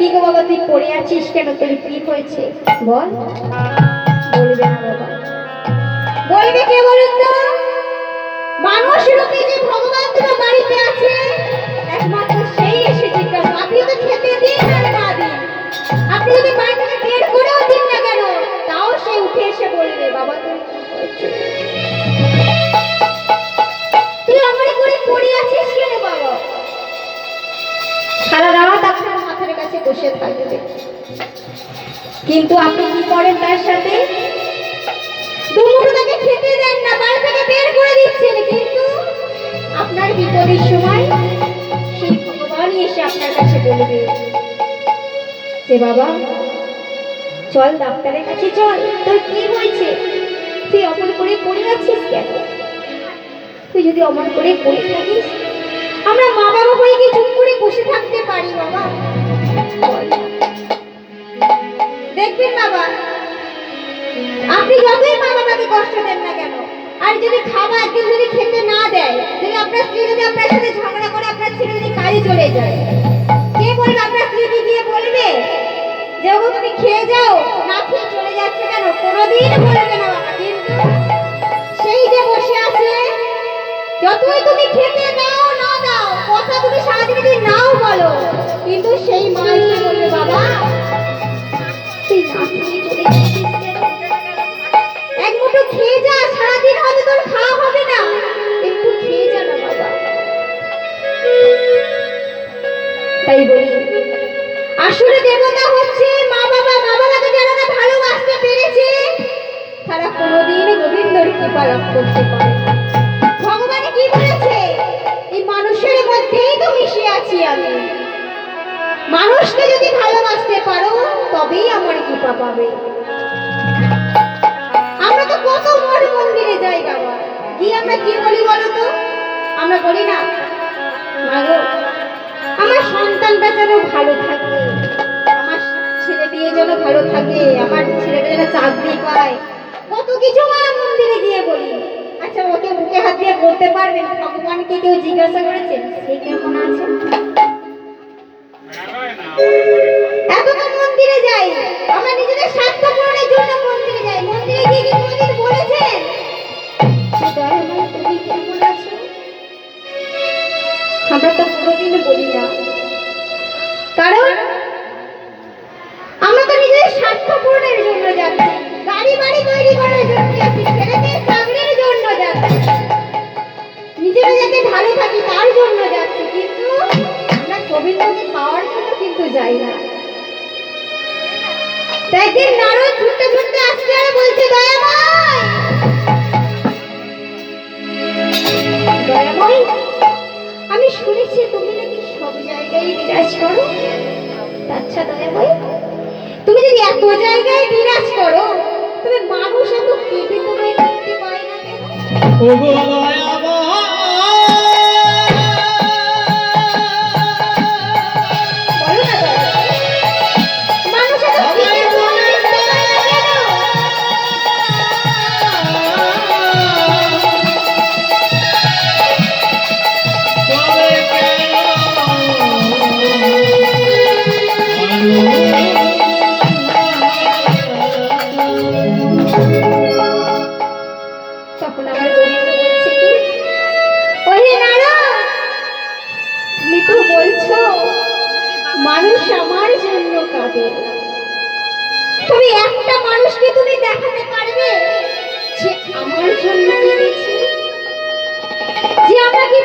কি গো বাবা, তুই পড়ে আছিস কেন? তোর কি হয়েছে? বল। বলবে না বাবা। বলবে কে বলুন তো? থাকবে কিন্তু আপনি কি করেন তার সাথে? খেতে দেন না থেকে বের করে দিচ্ছেন। কিন্তু আপনার বিপদের সময় সেই ভগবানই এসে আপনার কাছে বলবে যে, বাবা, চল ডাক্তারের কাছে চল। তোর কি হয়েছে? তুই অমন করে পড়ে আছিস কেন? তুই যদি অমন করে পড়ে থাকিস, আমরা মা বাবা হয়ে কি চুপ করে বসে থাকতে পারি, বাবা? দেখবেন বাবা। আপনি যতই মা বাবাকে কষ্ট দেন না কেন, আর যদি খাবার একদিন যদি খেতে না দেয়, যদি আপনার স্ত্রী যদি আপনার সাথে ঝগড়া করে, আপনার ছেলে যদি কাজে চলে যায়, কে বলবে আপনার স্ত্রীকে গিয়ে বলবে? যে তুমি খেয়ে যাও, না খেয়ে চলে যাচ্ছে কেন? কোনোদিন বলবে না বাবা, কিন্তু সেই যে বসে আছে, যতই তুমি খেতে দাও, না দাও, কথা তুমি সারাদিন যদি নাও বলো কৃপা লাভ ভগবান কি বলেছে? এই মানুষের মধ্যেই তো মিশে আছি আমি। মানুষকে যদি ভালোবাসতে পারো, তবেই আমার কৃপা পাবে। আমরা তো কত মঠ মন্দিরে যাই বাবা। গিয়ে আমরা কি বলি বলো তো আমরা বলি না, মাগো, আমার সন্তানটা যেন ভালো থাকে, আমার ছেলে মেয়ে যেন ভালো থাকে, আমার ছেলেটা যেন চাকরি পায় কিছু আমরা মন্দিরে গিয়ে বলি। আচ্ছা ওকে বুকে হাত দিয়ে বলতে পারবেন? ভগবানকে কেউ জিজ্ঞাসা করেছে? সে কেমন আছে? আমরা তো বলি কারণ, আমরা তো নিজেদের স্বার্থ পূরণের জন্য যাচ্ছি। গোবিন্দকে পাওয়ার জন্য কিন্তু যাই না। তো একদিন নারদ ছুটতে ছুটতে আসছে আর বলছে দয়াময় আমি শুনেছি তুমি নাকি সব জায়গায় বিরাজ করো। আচ্ছা তুমি যদি এত জায়গায় বিরাজ করো, তবে মানুষ এত কেটে তোমায় দেখতে পায় না ওগো বলছো? মানুষ আমার জন্য কাঁদে। তুমি একটা মানুষকে তুমি দেখাতে পারবে যে আমার জন্য কেঁদেছে। যে আমাকে